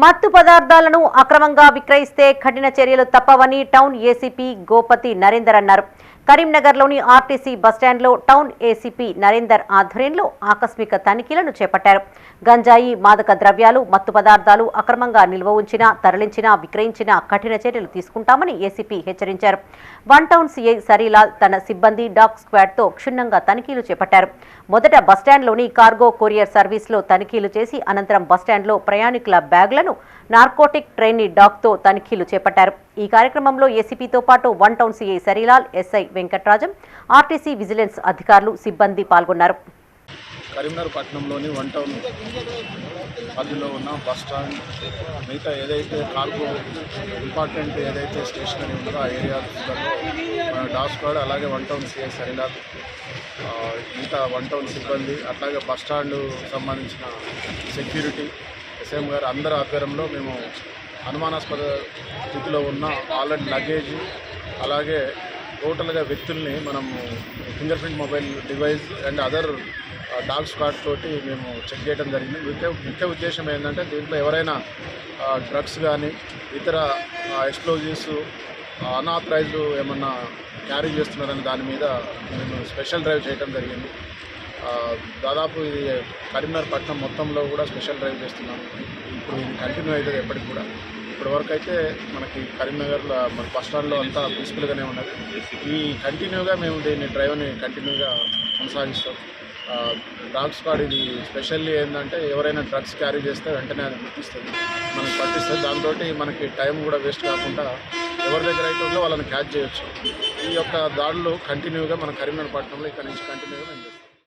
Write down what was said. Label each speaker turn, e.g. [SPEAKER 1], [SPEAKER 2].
[SPEAKER 1] మత్తు పదార్థాలను అక్రమంగా విక్రయిస్తే కఠిన చర్యలు తప్పవని టౌన్ ఏసీపీ గోపతి నరేందర్ అన్నారు. కరీంనగర్లోని ఆర్టీసీ బస్టాండ్లో టౌన్ ఏసీపీ నరేందర్ ఆధ్వర్యంలో ఆకస్మిక తనిఖీలను చేపట్టారు. గంజాయి మాదక ద్రవ్యాలు మత్తు పదార్థాలు అక్రమంగా నిల్వ ఉంచినా తరలించినా విక్రయించినా కఠిన చర్యలు తీసుకుంటామని ఏసీపీ హెచ్చరించారు. వన్ టౌన్ సీఐ సరీలాల్ తన సిబ్బంది డాగ్ స్క్వాడ్తో క్షుణ్ణంగా తనిఖీలు చేపట్టారు. మొదట బస్టాండ్లోని కార్గో కొరియర్ సర్వీస్లో తనిఖీలు చేసి అనంతరం బస్టాండ్లో ప్రయాణికుల బ్యాగులను నార్కోటిక్ ట్రైనీ డాగ్తో తనిఖీలు చేపట్టారు. ఈ కార్యక్రమంలో ఏసీపీతో పాటు one town CI Sarilal SI Venkatrajam RTC vigilance అధికారులు సిబ్బంది పాల్గొన్నారు.
[SPEAKER 2] కరీంనగర్ పట్టణంలోని వన్ టౌన్ పరిధిలో ఉన్న బస్ స్టాండ్ మిగతా ఏదైతే కార్గో ఇంపార్టెంట్ ఏదైతే స్టేషనరీ ఉందో ఆ ఏరియా మన స్క్వాడ్ అలాగే వన్ టౌన్ సిఐ సరిలాల్ మిగతా వన్ టౌన్ సిబ్బంది అట్లాగే బస్ స్టాండ్ సంబంధించిన సెక్యూరిటీ ఎస్ఎం గారు అందరి ఆధ్వర్యంలో మేము అనుమానాస్పద స్థితిలో ఉన్న ఆల్రెడీ లగేజ్ అలాగే టోటల్గా వ్యక్తుల్ని మనము finger print mobile device and other dog squad తోటి మేము చెక్ చేయడం జరిగింది. ముఖ్య ముఖ్య ఉద్దేశం ఏంటంటే దీంట్లో ఎవరైనా డ్రగ్స్ కానీ ఇతర ఎక్స్ప్లోజివ్స్ అన్ఆథరైజ్డ్ ఏమన్నా క్యారీ చేస్తున్నారని దాని మీద మేము స్పెషల్ డ్రైవ్ చేయడం జరిగింది. దాదాపు ఇది కరీంనగర్ పట్టణం మొత్తంలో కూడా స్పెషల్ డ్రైవ్ చేస్తున్నాం ఇప్పుడు ఇది కంటిన్యూ అవుతుంది ఎప్పటికి కూడా. ఇప్పటివరకు అయితే మనకి కరీంనగర్లో మన బస్ స్టాండ్లో అంతా పీస్ఫుల్గానే ఉన్నది ఈ కంటిన్యూగా మేము దీన్ని డ్రైవ్ని కంటిన్యూగా కొనసాగిస్తాం. డ్రగ్స్ డాగ్ స్క్వాడ్ ఇది స్పెషల్లీ ఏంటంటే ఎవరైనా డ్రగ్స్ క్యారీ చేస్తే వెంటనే అది గుర్తిస్తుంది. మనకి పట్టిస్తుంది. దాంతో మనకి టైం కూడా వేస్ట్ కాకుండా ఎవరి దగ్గర అయితే ఉందో వాళ్ళని క్యాచ్ చేయొచ్చు. ఈ యొక్క దాడులు కంటిన్యూగా మన కరీంనగర్ పట్టణంలో ఇక్కడ నుంచి కంటిన్యూగా మేము చేస్తాం.